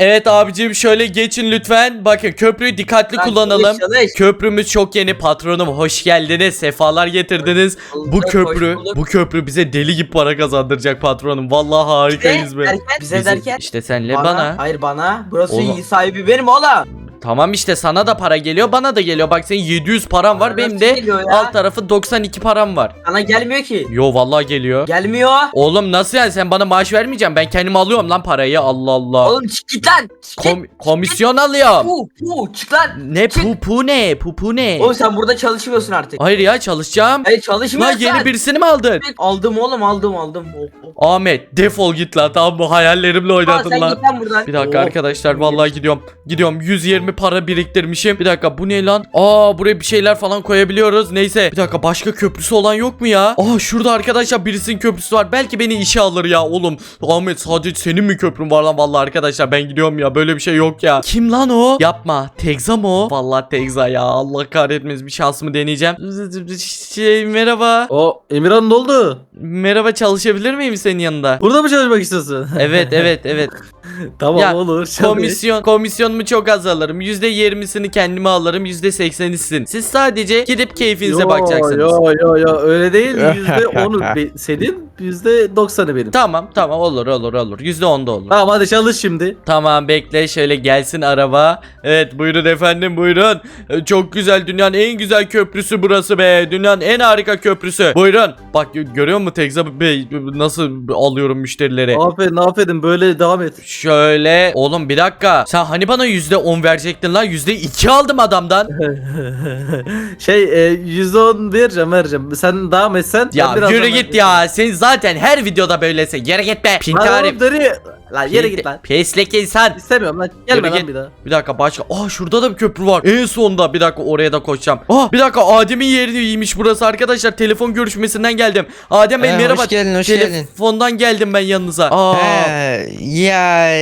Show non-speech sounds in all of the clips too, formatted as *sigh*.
Evet abicim şöyle geçin lütfen. Bakın köprüyü dikkatli Lan kullanalım. çalış, çalış. Köprümüz çok yeni patronum hoş geldiniz sefalar getirdiniz bu köprü bulduk. bu köprü bize deli gibi para kazandıracak patronum vallahi harikayız be Derken, bize derken. işte senle bana, Hayır bana. Burası Oğlum. sahibi benim oğlum. Tamam işte sana da para geliyor bana da geliyor bak senin 700 param var Bana benim nasıl de geliyor ya? alt tarafı 92 param var Sana gelmiyor ki. yo vallahi geliyor Gelmiyor. Oğlum nasıl yani sen bana maaş vermeyeceksin ben kendim alıyorum lan parayı Allah Allah Oğlum çık git lan. Çık git. Kom- komisyon alıyorum Pu pu çık lan. ne pupu ne pupu ne Oğlum sen burada çalışmıyorsun artık. Hayır ya çalışacağım Hayır Lan çalışmıyorsun. yeni birisini mi aldın? Aldım oğlum aldım aldım. Oh, oh. Ahmet defol git lan tamam mı hayallerimle Aa, oynadın sen lan git lan buradan. Bir dakika Oh. arkadaşlar vallahi gidiyorum. Gidiyorum 120 para biriktirmişim. Bir dakika bu ne lan? Aa buraya bir şeyler falan koyabiliyoruz. Neyse bir dakika başka köprüsü olan yok mu ya? Aa şurada arkadaşlar birisinin köprüsü var. Belki beni işe alır ya oğlum. Ahmet sadece senin mi köprün var lan vallahi arkadaşlar ben gidiyorum ya böyle bir şey yok ya. Kim lan o? Yapma. Tegza mı o? Vallahi Tegza ya Allah kahretmesin bir şansımı deneyeceğim. Şey merhaba. O Emirhan ne oldu? Merhaba çalışabilir miyim senin yanında? Burada mı çalışmak istiyorsun? Evet evet evet. *laughs* *laughs* tamam Ya, olur. çalış. Komisyon komisyonumu çok az alırım. %20'sini kendime alırım. %80'i sizin. Siz sadece gidip keyfinize Yo, bakacaksınız. Yo yo yo öyle değil. *laughs* Yüzde onu be- senin, yüzde doksanı benim. Tamam tamam olur olur olur. %10 da olur. Tamam hadi çalış şimdi. Tamam bekle şöyle gelsin araba. Evet buyurun efendim buyurun. Ee, Çok güzel dünyanın en güzel köprüsü burası be. Dünyanın en harika köprüsü. Buyurun. Bak gö- görüyor musun Tekza Bey nasıl alıyorum müşterileri. Aferin aferin böyle devam et. Şöyle oğlum bir dakika. Sen hani bana %10 verecektin lan? %2 aldım adamdan. *laughs* şey e, yüzde on vereceğim vereceğim. Sen devam etsen. Ya birazdan yürü vereceğim. git ya. Sen zaten her videoda böylesin. Yere git be. Dönüyor. Lan yere git lan. Pislik insan. İstemiyorum lan. Yürü Gelme lan git. bir daha. Bir dakika başka. Aa şurada da bir köprü var. En sonunda bir dakika oraya da koşacağım. Aa bir dakika Adem'in yerini burası arkadaşlar. Telefon görüşmesinden geldim. Adem Bey Ee, merhaba. hoş geldin, hoş geldin. Telefondan geldim ben yanınıza. Aa He, ya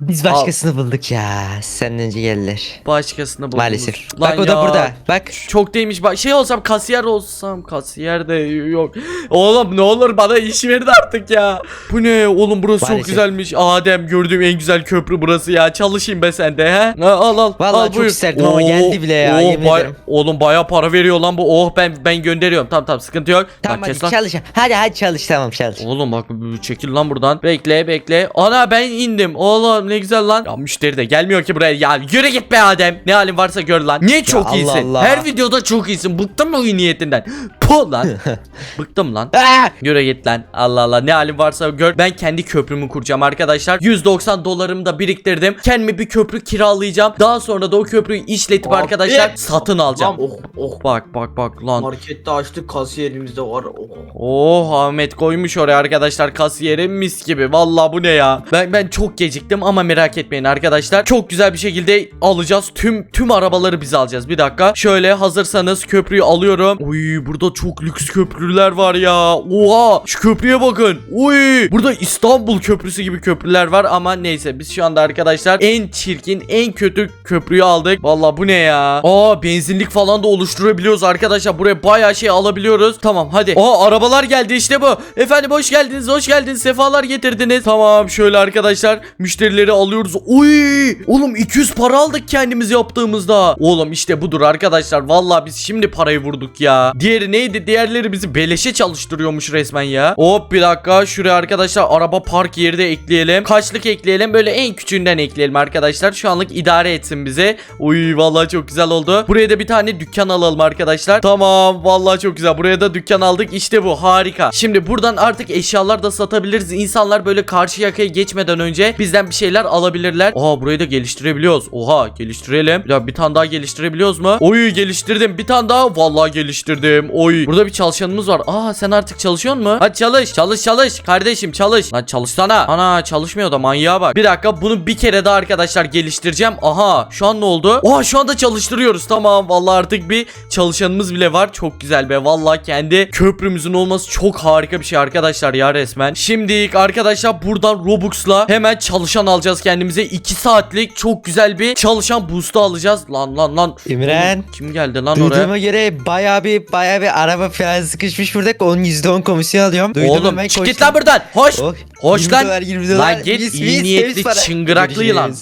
biz başkasını bulduk ya. Senden önce geldiler. başkasını buldunuz. Maalesef. Lan Bak o da burada. Bak. Çok değilmiş. Bak şey olsam kasiyer olsam kasiyer de yok. *gasps* Oğlum ne olur bana iş verin artık ya. Bu ne oğlum burası çok Maalesef. güzelmiş. Adem gördüğüm en güzel köprü burası ya. Çalışayım be sen de he. Ha, al al. Vallahi al, çok buyur. isterdim ama geldi bile ya, yemin bay- ederim. Oğlum baya para veriyor lan bu. Oh ben ben gönderiyorum. Tamam tamam sıkıntı yok. Tamam Bak, hadi kes lan. çalış. Hadi hadi çalış tamam çalış. Oğlum bak çekil lan buradan. Bekle bekle. Ana ben indim. Oğlum ne güzel lan. Ya müşteri de gelmiyor ki buraya. Ya yürü git be Adem. Ne halin varsa gör lan. Niye çok Allah iyisin? Allah. Her videoda çok iyisin. Bıktım mı iyi niyetinden? Puh lan. *laughs* Bıktım lan. Aa! Yürü git lan. Allah Allah ne halin varsa gör. Ben kendi köprümü kuracağım arkadaşlar. 190 dolarımı da biriktirdim. Kendime bir köprü kiralayacağım. Daha sonra da o köprüyü işletip Abi. arkadaşlar satın alacağım. Lan, oh oh. Bak bak bak lan. Markette açtık kasiyerimizde var. Oh. Oh Ahmet koymuş oraya arkadaşlar kasiyere mis gibi. Vallahi bu ne ya? Ben ben çok geciktim ama merak etmeyin arkadaşlar. Çok güzel bir şekilde alacağız. Tüm tüm arabaları biz alacağız. Bir dakika. Şöyle hazırsanız köprüyü alıyorum. Uy burada çok lüks köprüler var ya. Oha şu köprüye bakın. Uy burada İstanbul köprüsü gibi köprüler var ama neyse biz şu anda arkadaşlar en çirkin en kötü köprüyü aldık. Vallahi bu ne ya? Aa benzinlik falan da oluşturabiliyoruz arkadaşlar. Buraya bayağı şey alabiliyoruz. Tamam hadi. Aa arabalar geldi işte bu. Efendim hoş geldiniz hoş geldiniz. Sefalar getirdiniz. Tamam şöyle arkadaşlar müşterileri alıyoruz. Uy oğlum 200 para aldık kendimiz yaptığımızda. Oğlum işte budur arkadaşlar. Vallahi biz şimdi parayı vurduk ya. Diğeri neydi? Diğerleri bizi beleşe çalıştırıyormuş resmen ya. Hop bir dakika şuraya arkadaşlar araba park yeri de ekleyelim. Kaçlık ekleyelim böyle en küçüğünden ekleyelim arkadaşlar. Şu anlık idare etsin bize. Uy vallahi çok güzel oldu. Buraya da bir tane dükkan alalım arkadaşlar. Tamam vallahi çok güzel. Buraya da dükkan aldık. İşte bu harika. Şimdi buradan artık eşyalar da satabiliriz. İnsanlar böyle karşı yakaya geçmeden önce bizden bir şeyler alabilirler. Aa burayı da geliştirebiliyoruz. Oha geliştirelim. Ya bir tane daha geliştirebiliyoruz mu? Oy geliştirdim. Bir tane daha vallahi geliştirdim. Oy. Burada bir çalışanımız var. Aa sen artık çalışıyor mu? Hadi çalış. Çalış çalış. Kardeşim çalış. Lan çalışsana. Ana çalışmıyor da manyağa bak. Bir dakika bunu bir kere daha arkadaşlar geliştireceğim. Aha şu an ne oldu? Oha şu anda çalıştırıyoruz. Tamam vallahi artık bir çalışanımız bile var. Çok güzel be. Vallahi kendi köprümüzün olması çok harika bir şey arkadaşlar ya resmen. Şimdi arkadaşlar buradan Robux'la hemen çalışan alacağız kendimize. 2 saatlik çok güzel bir çalışan boost'u alacağız. Lan lan lan. İmren. Oğlum, Kim geldi lan oraya? Duyduğuma göre bayağı bir bayağı bir araba falan sıkışmış burada. Onun %10 komisyon alıyorum. Duydum Oğlum hemen çık git koştum. lan buradan. Hoş. Oh, Hoş 20 lan. dolar, 20 dolar. Lan git Mis, iyi niyetli para. çıngıraklı yılan.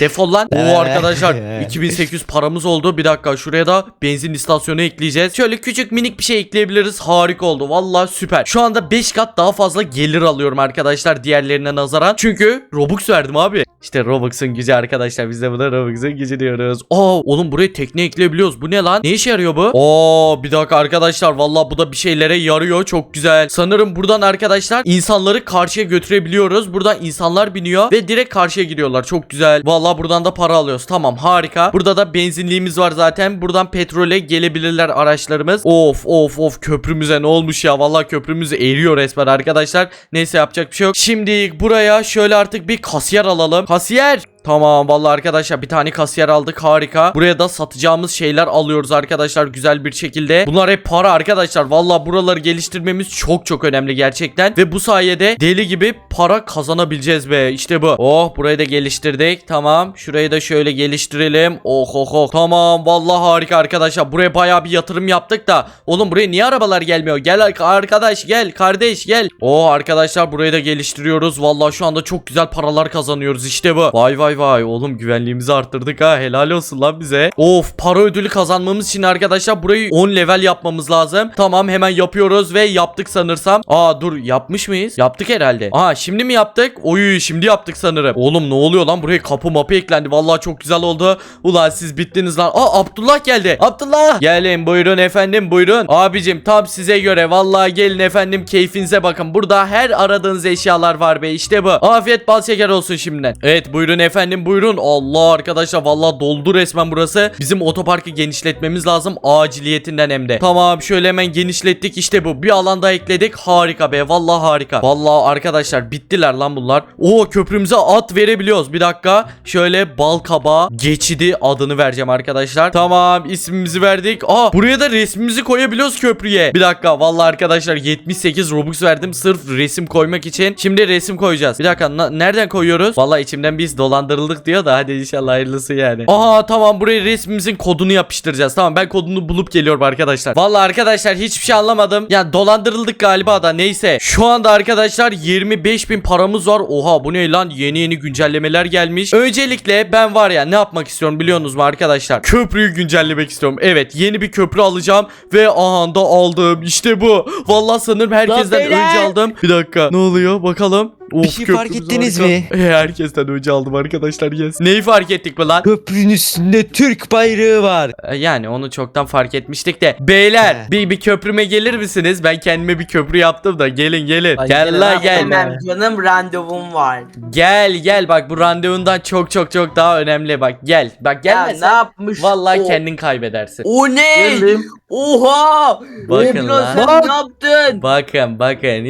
Defol lan. *laughs* Oo arkadaşlar *laughs* ee. 2800 paramız oldu. Bir dakika şuraya da benzin istasyonu ekleyeceğiz. Şöyle küçük minik bir şey ekleyebiliriz. Harika oldu. Vallahi süper. Şu anda 5 kat daha fazla gelir alıyorum arkadaşlar diğerlerine nazaran. Çünkü Robux verdim abi. İşte Robux'un gücü arkadaşlar. Biz de buna Robux'un gücü diyoruz. Aa oğlum buraya tekne ekleyebiliyoruz. Bu ne lan? Ne işe yarıyor bu? Oo bir dakika arkadaşlar. Vallahi bu da bir şeylere yarıyor. Çok güzel. Sanırım buradan arkadaşlar insanları karşıya götürebiliyoruz. Buradan insanlar biniyor ve direkt karşıya gidiyorlar. Çok güzel. Vallahi buradan da para alıyoruz. Tamam harika. Burada da benzinliğimiz var zaten. Buradan petrole gelebilirler araçlarımız. Of of of köprümüze ne olmuş ya? Vallahi köprümüz eriyor resmen arkadaşlar. Neyse yapacak bir şey yok. Şimdi buraya şöyle artık bir kasiyer alalım. Kasiyer. Tamam vallahi arkadaşlar bir tane kasiyer aldık harika. Buraya da satacağımız şeyler alıyoruz arkadaşlar güzel bir şekilde. Bunlar hep para arkadaşlar. Vallahi buraları geliştirmemiz çok çok önemli gerçekten. Ve bu sayede deli gibi para kazanabileceğiz be. İşte bu. Oh burayı da geliştirdik. Tamam. Şurayı da şöyle geliştirelim. Oh oh oh. Tamam vallahi harika arkadaşlar. Buraya bayağı bir yatırım yaptık da. Oğlum buraya niye arabalar gelmiyor? Gel ar- arkadaş gel kardeş gel. Oh arkadaşlar burayı da geliştiriyoruz. Vallahi şu anda çok güzel paralar kazanıyoruz. İşte bu. Vay vay vay. Oğlum güvenliğimizi arttırdık ha. Helal olsun lan bize. Of para ödülü kazanmamız için arkadaşlar burayı 10 level yapmamız lazım. Tamam hemen yapıyoruz ve yaptık sanırsam. Aa dur yapmış mıyız? Yaptık herhalde. Aa şimdi mi yaptık? Oy şimdi yaptık sanırım. Oğlum ne oluyor lan? Buraya kapı mapı eklendi. Vallahi çok güzel oldu. Ulan siz bittiniz lan. Aa Abdullah geldi. Abdullah. Gelin buyurun efendim buyurun. Abicim tam size göre. Vallahi gelin efendim keyfinize bakın. Burada her aradığınız eşyalar var be. İşte bu. Afiyet bal şeker olsun şimdiden. Evet buyurun efendim buyurun. Allah arkadaşlar vallahi doldu resmen burası. Bizim otoparkı genişletmemiz lazım. Aciliyetinden hem de. Tamam şöyle hemen genişlettik. İşte bu. Bir alan daha ekledik. Harika be. Vallahi harika. Vallahi arkadaşlar bittiler lan bunlar. Oo köprümüze at verebiliyoruz. Bir dakika. Şöyle bal kabağı geçidi adını vereceğim arkadaşlar. Tamam ismimizi verdik. Aa buraya da resmimizi koyabiliyoruz köprüye. Bir dakika. Vallahi arkadaşlar 78 Robux verdim sırf resim koymak için. Şimdi resim koyacağız. Bir dakika nereden koyuyoruz? Vallahi içimden biz dolandırıldık diyor da hadi inşallah hayırlısı yani. Aha tamam buraya resmimizin kodunu yapıştıracağız. Tamam ben kodunu bulup geliyorum arkadaşlar. Vallahi arkadaşlar hiçbir şey anlamadım. Ya dolandırıldık galiba da neyse. Şu anda arkadaşlar 25 bin paramız var. Oha bu ne lan yeni yeni güncellemeler gelmiş. Öncelikle ben var ya ne yapmak istiyorum biliyorsunuz mu arkadaşlar? Köprüyü güncellemek istiyorum. Evet yeni bir köprü alacağım ve aha da aldım. İşte bu. Vallahi sanırım herkesten önce aldım. Bir dakika ne oluyor bakalım. Of, Bir şey fark ettiniz harika. mi? *laughs* Herkesten önce aldım arkadaşlar yes. Neyi fark ettik mi lan? Köprünün üstünde Türk bayrağı var. Ee, Yani onu çoktan fark etmiştik de. Beyler He. bir, bir köprüme gelir misiniz? Ben kendime bir köprü yaptım da gelin gelin. Ay, gel la gel. Hemen canım randevum var. Gel gel bak bu randevundan çok çok çok daha önemli bak gel. Bak Ya ne gelmezsen yapmış? vallahi o, kendin kaybedersin. O ne? Geldim. Oha! Bakın Ebru, lan. sen Bak. ne yaptın? Bakın bakın.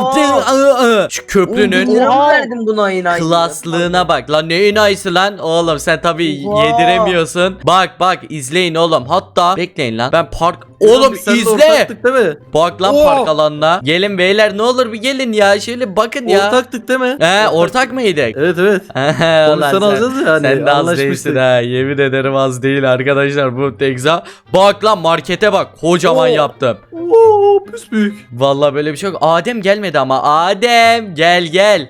Oha. Şu köprünün On bin lira mı verdin buna enayi? Klaslığına bak lan ne enayisi lan oğlum sen tabi Oha. yediremiyorsun. Bak bak izleyin oğlum hatta bekleyin lan ben park oğlum Biz seninle izle. Ortaktık değil mi? Bak lan Oo. park alanına. Gelin beyler ne olur bir gelin ya şöyle bakın ya. Ortaktık değil mi? He ortak mıydık? Evet evet. *laughs* Ulan Komisyon sen- alacağız ya hani, Sen de az anlaşmıştık. değilsin ha yemin ederim az değil arkadaşlar bu Tekza. Bak lan markete bak kocaman Oo. yaptım. Oo pis büyük. Vallahi böyle bir şey yok. Adem gelmedi ama Adem gel gel.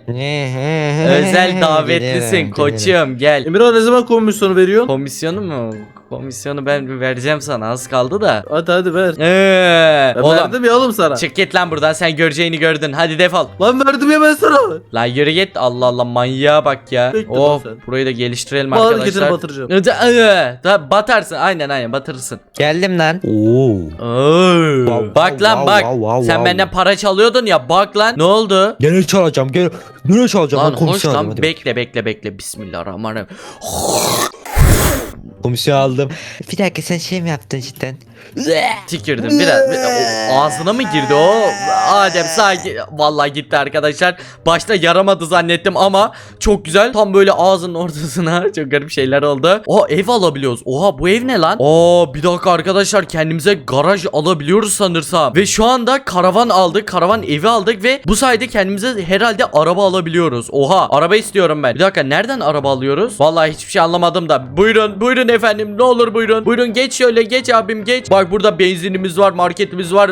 Özel davetlisin koçum gel. Emirhan ne zaman komisyonu veriyorsun? Komisyonu mu? Komisyonu ben bir vereceğim sana az kaldı da. Hadi hadi ver. Eee, Ben oğlum verdim ya oğlum sana. çık git lan buradan sen göreceğini gördün. Hadi defol. Lan verdim ya ben sana. Lan yürü git. Allah Allah manyağa bak ya. Bekle lan sen. burayı da geliştirelim Bu hareketini arkadaşlar. batıracağım. Ee, da- batarsın aynen aynen batırırsın. Geldim lan. Oo. Oo. Wow, bak lan bak. Sen wow. benden para çalıyordun ya bak lan. Ne oldu? Gene çalacağım. Gene, gene çalacağım. Lan hoş komisyon lan bekle bekle bekle. Bismillahirrahmanirrahim. Komisyon aldım. Bir dakika sen şey mi yaptın cidden? Tükürdüm biraz. O- ağzına mı girdi o? Adem sanki vallahi gitti arkadaşlar. Başta yaramadı zannettim ama çok güzel. Tam böyle ağzının ortasına *laughs* çok garip şeyler oldu. O ev alabiliyoruz. Oha bu ev ne lan? Aa bir dakika arkadaşlar kendimize garaj alabiliyoruz sanırsam. Ve şu anda karavan aldık. Karavan evi aldık ve bu sayede kendimize herhalde araba alabiliyoruz. Oha araba istiyorum ben. Bir dakika nereden araba alıyoruz? Vallahi hiçbir şey anlamadım da. Buyurun. buyurun efendim ne olur buyurun. Buyurun geç şöyle geç abim geç. Bak burada benzinimiz var marketimiz var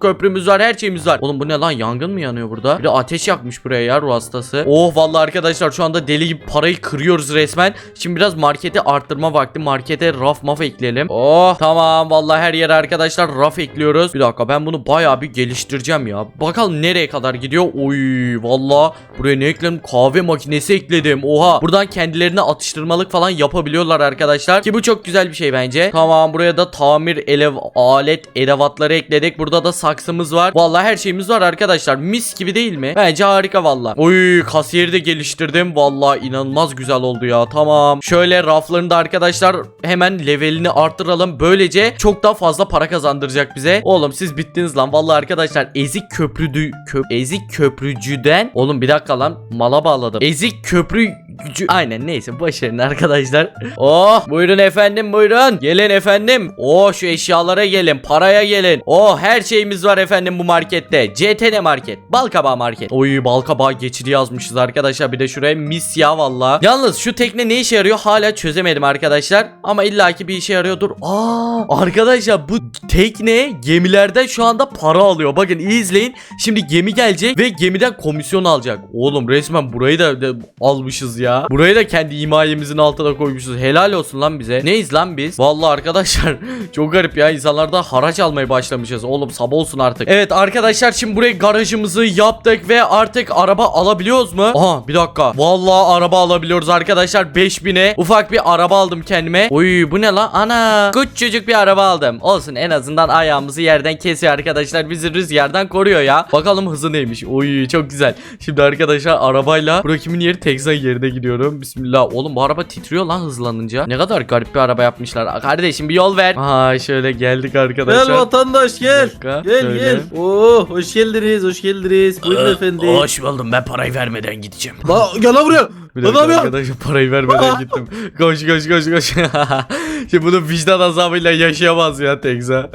köprümüz var her şeyimiz var. Oğlum bu ne lan yangın mı yanıyor burada? Bir de ateş yakmış buraya ya ruh hastası. Oh vallahi arkadaşlar şu anda deli gibi parayı kırıyoruz resmen. Şimdi biraz marketi arttırma vakti. Markete raf maf ekleyelim. Oh tamam vallahi her yere arkadaşlar raf ekliyoruz. Bir dakika ben bunu bayağı bir geliştireceğim ya. Bakalım nereye kadar gidiyor. Oy vallahi buraya ne ekledim? Kahve makinesi ekledim. Oha. Buradan kendilerine atıştırmalık falan yapabiliyorlar arkadaşlar. Ki bu çok güzel bir şey bence. Tamam buraya da tamir elev alet edevatları ekledik. Burada da saksımız var. Vallahi her şeyimiz var arkadaşlar. Mis gibi değil mi? Bence harika vallahi. Oy kasiyeri de geliştirdim. Vallahi inanılmaz güzel oldu ya. Tamam. Şöyle raflarını da arkadaşlar hemen levelini arttıralım. Böylece çok daha fazla para kazandıracak bize. Oğlum siz bittiniz lan. Vallahi arkadaşlar ezik köprüdü kö, ezik köprücüden oğlum bir dakika lan mala bağladım. Ezik köprü gücü aynen neyse başarın arkadaşlar. *laughs* Oh buyurun efendim buyurun. Gelin efendim. Oh şu eşyalara gelin. Paraya gelin. Oh her şeyimiz var efendim bu markette. CTN market. Balkabağı market. Oy balkabağı geçidi yazmışız arkadaşlar. Bir de şuraya mis ya valla. Yalnız şu tekne ne işe yarıyor hala çözemedim arkadaşlar. Ama illaki bir işe yarıyordur. Aa arkadaşlar bu tekne gemilerden şu anda para alıyor. Bakın izleyin. Şimdi gemi gelecek ve gemiden komisyon alacak. Oğlum resmen burayı da, da almışız ya. Burayı da kendi himayemizin altına koymuşuz. Helal olsun lan bize. Neyiz lan biz? Vallahi arkadaşlar *laughs* çok garip ya. İnsanlarda haraç almaya başlamışız. Oğlum sabah olsun artık. Evet arkadaşlar şimdi buraya garajımızı yaptık ve artık araba alabiliyoruz mu? Aha bir dakika. Vallahi araba alabiliyoruz arkadaşlar. 5000'e ufak bir araba aldım kendime. Oy bu ne lan? Ana. Küçücük bir araba aldım. Olsun en azından ayağımızı yerden kesiyor arkadaşlar. Bizi rüzgardan koruyor ya. Bakalım hızı neymiş. Oy çok güzel. Şimdi arkadaşlar arabayla Burak kimin yeri Texas yerine gidiyorum. Bismillah. Oğlum bu araba titriyor lan hızlanınca. Ne kadar garip bir araba yapmışlar. Kardeşim bir yol ver. Aha şöyle geldik arkadaşlar. Gel vatandaş gel. dakika, Gel şöyle. gel. Oo hoş geldiniz hoş geldiniz. Buyurun efendim. Hoş buldum. Ben parayı vermeden gideceğim. La, gel lan buraya. Bir dakika abi ya. arkadaşlar parayı vermeden *laughs* gittim. Koş koş koş koş. *laughs* Şimdi bunu vicdan azabıyla yaşayamaz ya Tekza.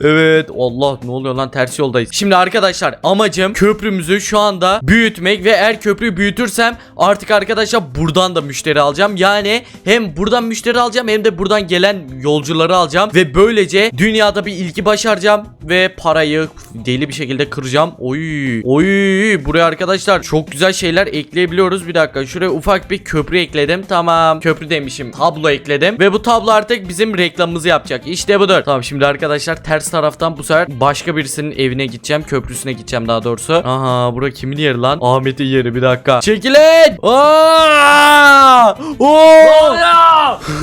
Evet Allah ne oluyor lan ters yoldayız. Şimdi arkadaşlar amacım köprümüzü şu anda büyütmek ve eğer köprüyü büyütürsem artık arkadaşlar buradan da müşteri alacağım. Yani hem buradan müşteri alacağım hem de buradan gelen yolcuları alacağım ve böylece dünyada bir ilki başaracağım ve parayı deli bir şekilde kıracağım. Oy oy buraya arkadaşlar çok güzel şeyler ekleyebiliyoruz. Bir dakika şuraya ufak bir köprü ekledim. Tamam köprü demişim tablo ekledim ve bu tablo artık bizim reklamımızı yapacak. İşte budur. Tamam şimdi arkadaşlar ters taraftan bu sefer başka birisinin evine gideceğim. Köprüsüne gideceğim daha doğrusu. Aha bura kimin yeri lan? Ahmet'in yeri bir dakika. Çekilin. Aa! Oo!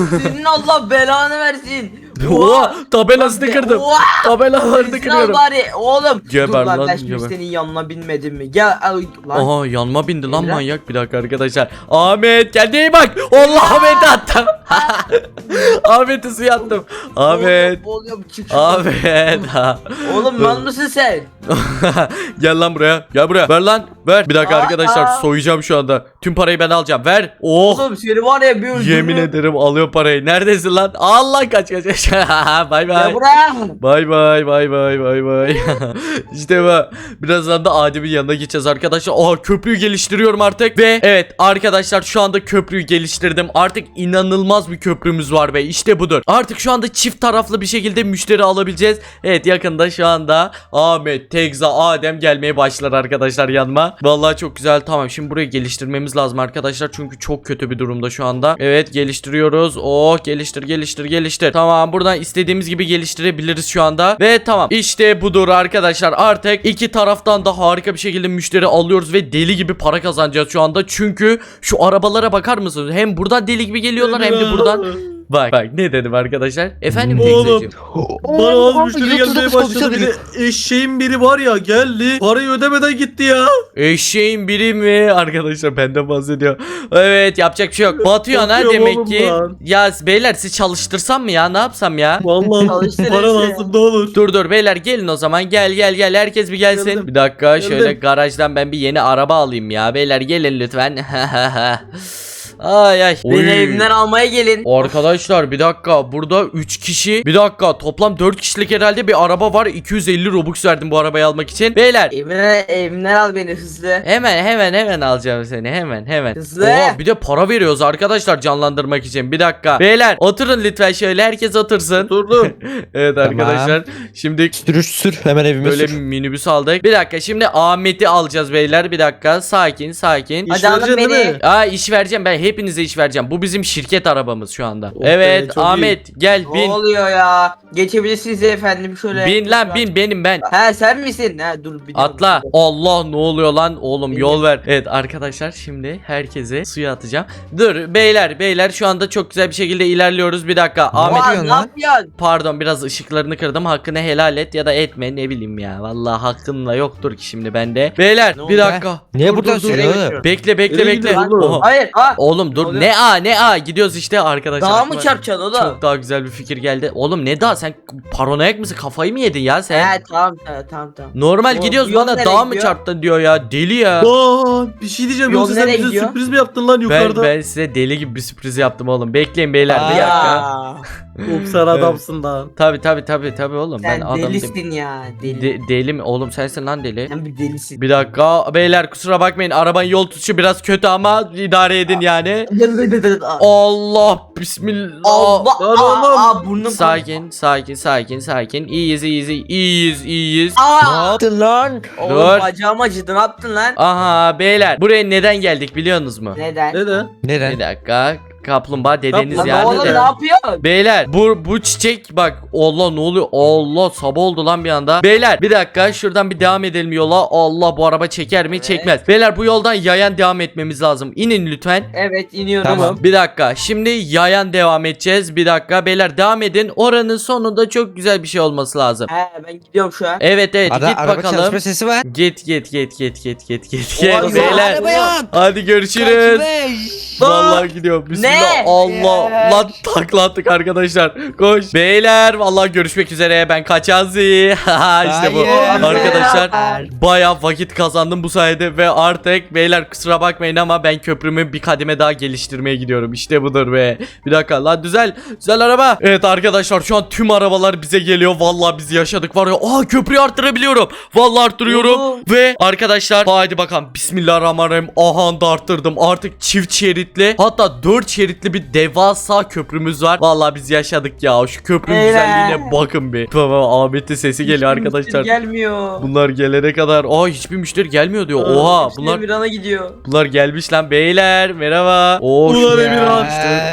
*laughs* Senin Allah belanı versin. Oha tabelasını kırdım. Tabelalarını kırıyorum. bari oğlum. Geber Dur lan, lan, ben şimdi geber. senin yanına binmedim mi? Gel al lan. Aha yanma bindi lan Emre? manyak bir dakika arkadaşlar. Ahmet iyi bak. Allah Ahmet'i attım. *laughs* Ahmet'i suya attım. Ahmet. Oğlum, oğlum çık şuradan. Ahmet. *laughs* Oğlum *laughs* lan mısın sen? Gel lan buraya. Gel buraya. Ver lan. Ver. Bir dakika Aa, arkadaşlar soyacağım şu anda. Tüm parayı ben alacağım. Ver. Oh. Oğlum seni var ya bir öldürürüm. Yemin ederim alıyor parayı. Neredesin lan? Allah kaç kaç kaç. *laughs* bay bay. Bay bay bay bay bay *laughs* bay. işte bu. Birazdan da Adem'in yanına gideceğiz arkadaşlar. Aa köprüyü geliştiriyorum artık. Ve evet arkadaşlar şu anda köprüyü geliştirdim. Artık inanılmaz bir köprümüz var ve işte budur. Artık şu anda çift taraflı bir şekilde müşteri alabileceğiz. Evet yakında şu anda Ahmet, Tegza, Adem gelmeye başlar arkadaşlar yanıma. Vallahi çok güzel. Tamam şimdi burayı geliştirmemiz lazım arkadaşlar. Çünkü çok kötü bir durumda şu anda. Evet geliştiriyoruz. Oh geliştir geliştir geliştir. Tamam buradan istediğimiz gibi geliştirebiliriz şu anda. Ve tamam işte budur arkadaşlar. Artık iki taraftan da harika bir şekilde müşteri alıyoruz ve deli gibi para kazanacağız şu anda. Çünkü şu arabalara bakar mısınız? Hem buradan deli gibi geliyorlar hem de buradan. Bak bak ne dedim arkadaşlar? Efendim Oğlum. Tegzacığım. Bana az müşteri gelmeye başladı. Bir de eşeğin biri var ya geldi. Parayı ödemeden gitti ya. Eşeğin biri mi? Arkadaşlar benden bahsediyor. Evet yapacak bir şey yok. Batıyor ha Batıyorum demek ki. lan. Ya beyler sizi çalıştırsam mı ya? Ne yapsam ya? Vallahi *laughs* Çalıştır para işte. lazım ne olur. Dur dur beyler gelin o zaman gel gel gel herkes bir gelsin. Geldim. Bir dakika Geldim. şöyle garajdan ben bir yeni araba alayım ya. Beyler gelin lütfen. *laughs* Ay ay. Oy. evimden almaya gelin. Arkadaşlar bir dakika burada 3 kişi bir dakika toplam 4 kişilik herhalde bir araba var 250 robux verdim bu arabayı almak için beyler Evine, evimden al beni hızlı. Hemen hemen hemen alacağım seni hemen hemen. Hızlı. Oha, bir de para veriyoruz arkadaşlar canlandırmak için. Bir dakika. Beyler oturun lütfen şöyle herkes otursun. Durdum. *laughs* evet Tamam. arkadaşlar. Şimdi Sür sür hemen evime böyle sür. minibüs aldık. Bir dakika şimdi Ahmet'i alacağız beyler. Bir dakika sakin sakin. Hadi alın beni. Aa iş vereceğim ben hepinize iş vereceğim. Bu bizim şirket arabamız şu anda. Oh evet çok Ahmet gel Ne bin. oluyor ya? Geçebilirsiniz efendim şöyle. Bin lan bin benim ben. He sen misin? He dur bir Atla. Allah ne oluyor lan oğlum Benim. yol ver. Evet arkadaşlar şimdi herkese suya atacağım. Dur beyler beyler şu anda çok güzel bir şekilde ilerliyoruz. Bir dakika Ahmet Oha, diyorsun ne yapıyorsun? pardon biraz ışıklarını kırdım. Hakkını helal et ya da etme ne bileyim ya. Vallahi hakkınla yoktur ki şimdi bende. Beyler Ne bir dakika. Niye buradan dur? Bekle bekle Nereye bekle. Hayır. Ha. Oğlum dur oluyor? ne a ne a gidiyoruz işte arkadaşlar. Daha mı çarpacaksın oğlum? Çok daha güzel bir fikir geldi. Oğlum ne daha sen paranoyak mısın? Kafayı mı yedin ya sen? He tamam tamam tamam. Normal O- gidiyoruz bana dağ mı çarptın diyor ya. Deli ya. Aa, bir şey diyeceğim yoksa sen bize gidiyor? sürpriz mi yaptın lan Ben, yukarıda? ben size deli gibi bir sürpriz yaptım oğlum. Bekleyin beyler bir dakika. *laughs* Sen adamsın lan. Tabi tabi tabi tabi oğlum ben Sen adam değilim. delisin ya. Deli. De- deli mi? Oğlum sensin lan deli. Sen bir delisin. Bir dakika beyler kusura bakmayın arabanın yol tutuşu biraz kötü ama idare edin yani. Allah bismillah. Allah. Aa, aa, burnum Sakin sakin sakin sakin. İyiyiz iyiyiz iyiyiz iyiyiz. Ne Aa. yaptın lan? Oğlum Dur. bacağım acıdı ne yaptın lan? Aha beyler buraya neden geldik biliyorsunuz mu? Neden? Neden? Bir Neren? dakika kaplumbağa dedeniz Lan yani oğlum de. ne yapıyorsun? Beyler bu bu çiçek bak Allah ne oluyor Allah sabah oldu lan bir anda Beyler bir dakika şuradan bir devam edelim yola Allah bu araba çeker mi Evet. çekmez Beyler bu yoldan yayan devam etmemiz lazım İnin lütfen Evet iniyorum. Tamam. Bir dakika şimdi yayan devam edeceğiz bir dakika beyler devam edin oranın sonunda çok güzel bir şey olması lazım He ben gidiyorum şu an. Evet evet Ada, git araba bakalım çalışma sesi var. Git git git git git git git Oha, *laughs* git beyler. Hadi görüşürüz Vallahi gidiyor. Bismillah. Ne? Allah. Yes. Lan takla attık arkadaşlar. Koş. Beyler vallahi görüşmek üzere. Ben kaçazi. *laughs* işte bu. Hayır. Arkadaşlar bayağı vakit kazandım bu sayede ve artık beyler kusura bakmayın ama ben köprümü bir kademe daha geliştirmeye gidiyorum. İşte budur be. Bir dakika lan güzel. Güzel araba. Evet arkadaşlar şu an tüm arabalar bize geliyor. Vallahi biz yaşadık var ya. Aa köprüyü arttırabiliyorum. Vallahi arttırıyorum. Oo. Ve arkadaşlar haydi bakalım Bismillahirrahmanirrahim aha da arttırdım artık çift şeritli hatta dört şeritli bir devasa köprümüz var Vallahi biz yaşadık ya şu köprünün Beyler. güzelliğine bakın bir Tamam Ahmet'in sesi geliyor Hiçbir arkadaşlar Gelmiyor. Bunlar gelene kadar aa hiçbir müşteri gelmiyor diyor Aa, oha hepsi bunlar Emirhan'a gidiyor. bunlar gelmiş lan beyler merhaba Oo Ulan şimdi- Emirhan.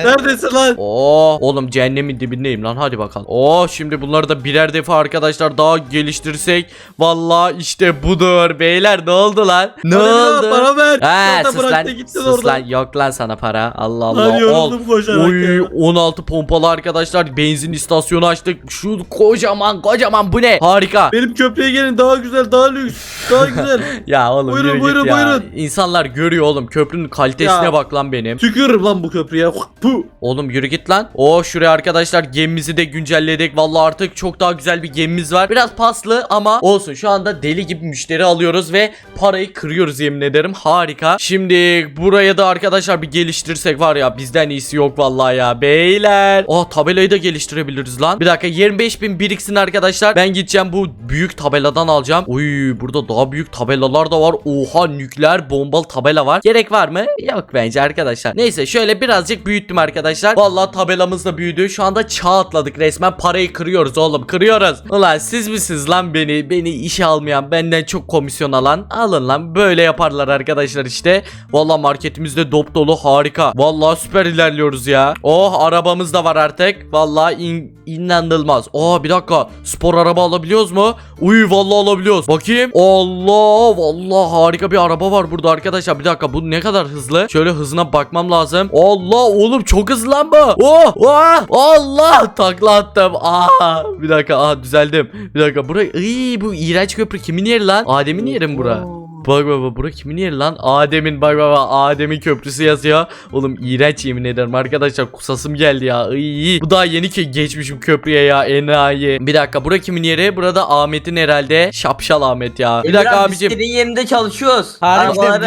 Neredesin lan? Oo oğlum cehennemin dibindeyim lan hadi bakalım. Oo şimdi bunları da birer defa arkadaşlar daha geliştirsek vallahi işte budur beyler ne oldu lan? Ne Hadi Emirhan, oldu? Para ver. Ha Zaten sus lan, bıraktı sus lan yok lan sana para Allah Allah Lan. Yoruldum koşarak Oy ya. 16 pompalı arkadaşlar benzin istasyonu açtık şu kocaman kocaman bu ne harika Benim köprüye gelin daha güzel daha lüks daha güzel. *laughs* ya oğlum Buyurun, yürü buyurun, ya. buyurun. İnsanlar görüyor oğlum köprünün kalitesine Ya. bak lan benim Tükürürüm lan bu köprüye. Puh. Oğlum yürü git lan. O şuraya arkadaşlar gemimizi de güncelledik. Vallahi artık çok daha güzel bir gemimiz var. Biraz paslı ama olsun. Şu anda deli gibi müşteri alıyoruz ve parayı kırıyoruz yemin ederim. Harika. Şimdi buraya da arkadaşlar bir geliştirsek var ya bizden iyisi yok vallahi ya. Beyler. Oh tabelayı da geliştirebiliriz lan. Bir dakika 25 bin biriksin arkadaşlar. Ben gideceğim bu büyük tabeladan alacağım. Uy burada daha büyük tabelalar da var. Oha nükleer bombalı tabela var. Gerek var mı? Yok bence arkadaşlar. Neyse şöyle birazcık büyüttüm arkadaşlar. Vallahi tabelamız da büyüdü. Şu anda çağ atladık resmen. Parayı kırıyoruz oğlum. Kırıyoruz. Ulan siz misiniz lan beni? Beni işe almayan, benden çok komisyon alan. Alın lan. Böyle yaparlar arkadaşlar işte. Vallahi marketimizde dop dolu harika. Vallahi süper ilerliyoruz ya. Oh arabamız da var artık. Vallahi in, inanılmaz. Oh bir dakika. Spor araba alabiliyoruz mu? Uy vallahi alabiliyoruz. Bakayım. Allah vallahi harika bir araba var burada arkadaşlar. Bir dakika bu ne kadar hızlı? Şöyle hızına bakmam lazım. Allah oğlum çok hızlı lan bu. Oh, oh Allah takla attım. Aa bir dakika aa düzeldim. Bir dakika buraya Iy, bu iğrenç köprü kimin yeri lan? Adem'in yeri mi bura? Bak bak bura kimin yeri lan? Adem'in bak bak Adem'in köprüsü yazıyor. Oğlum iğrenç yemin ederim arkadaşlar kusasım geldi ya. Iy, bu daha yeni ki geçmişim köprüye ya enayi. Bir dakika bura kimin yeri? Burada Ahmet'in herhalde. Şapşal Ahmet ya. Bir dakika Emirhan, biz abicim. senin yerinde çalışıyoruz. Harbi işte Arabaları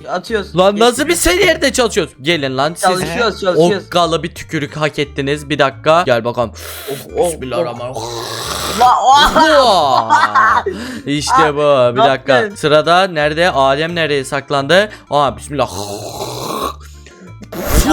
biz- atıyoruz. Lan nasıl biz senin yerde çalışıyoruz? Gelin lan siz. Çalışıyoruz çalışıyoruz. Okkalı bir tükürük hak ettiniz. Bir dakika. Gel bakalım. Oh, oh, Bismillahirrahmanirrahim. İşte bu. Bir dakika. Sırada nerede? Adem nereye saklandı? Aa bismillah.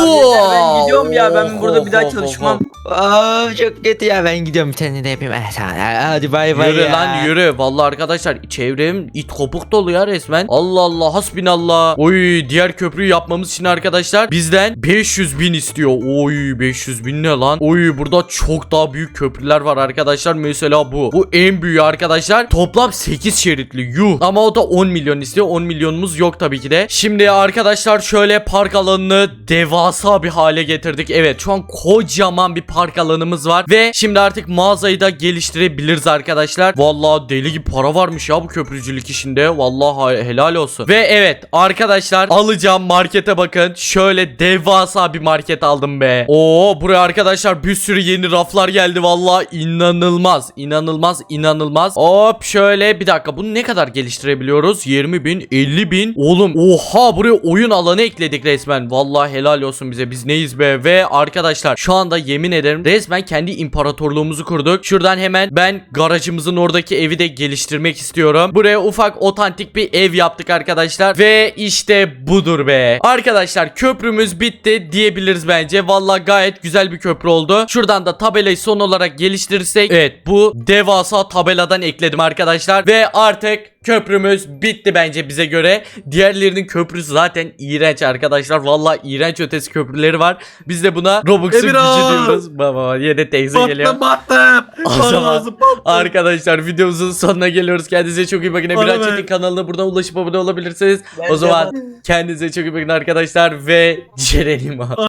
Yeter, ben gidiyorum ya ben burada bir daha çalışmam. Aa, çok kötü ya ben gidiyorum bir tane de yapayım. Eh, tamam, Hadi bay bay Yürü ya. lan yürü. Vallahi arkadaşlar çevrem it kopuk dolu ya resmen. Allah Allah hasbinallah. Oy diğer köprüyü yapmamız için arkadaşlar bizden 500 bin istiyor. Oy 500 bin ne lan? Oy burada çok daha büyük köprüler var arkadaşlar. Mesela bu. Bu en büyüğü arkadaşlar. Toplam 8 şeritli. Yuh. Ama o da 10 milyon istiyor. 10 milyonumuz yok tabii ki de. Şimdi arkadaşlar şöyle park alanını devasa bir hale getirdik. Evet şu an kocaman bir park alanımız var. Ve şimdi artık mağazayı da geliştirebiliriz arkadaşlar. Vallahi deli gibi para varmış ya bu köprücülük işinde. Vallahi helal olsun. Ve evet arkadaşlar alacağım markete bakın. Şöyle devasa bir market aldım be. Oo buraya arkadaşlar bir sürü yeni raflar geldi. Vallahi inanılmaz. inanılmaz inanılmaz. Hop şöyle bir dakika bunu ne kadar geliştirebiliyoruz? 20 bin 50 bin. Oğlum oha buraya oyun alanı ekledik resmen. Vallahi helal olsun bize biz neyiz be. Ve arkadaşlar şu anda yemin ederim resmen kendi imparatorluğumuzu kurduk. Şuradan hemen ben garajımızın oradaki evi de geliştirmek istiyorum. Buraya ufak otantik bir ev yaptık arkadaşlar. Ve işte budur be. Arkadaşlar köprümüz bitti diyebiliriz bence. Vallahi gayet güzel bir köprü oldu. Şuradan da tabelayı son olarak geliştirirsek. Evet bu devasa tabeladan ekledim arkadaşlar. Ve artık köprümüz bitti bence bize göre. Diğerlerinin köprüsü zaten iğrenç arkadaşlar. Vallahi iğrenç ötesi köprüleri var. Biz de buna Robux'un gücü Emirhan! diyoruz. Baba yine teyze geliyor. Battım battım. O Bana zaman lazım, battım. Arkadaşlar videomuzun sonuna geliyoruz. Kendinize çok iyi bakın. Emirhan Bana Çetin ver. kanalına buradan ulaşıp abone olabilirsiniz. O zaman kendinize çok iyi bakın arkadaşlar ve Ceren'im *laughs*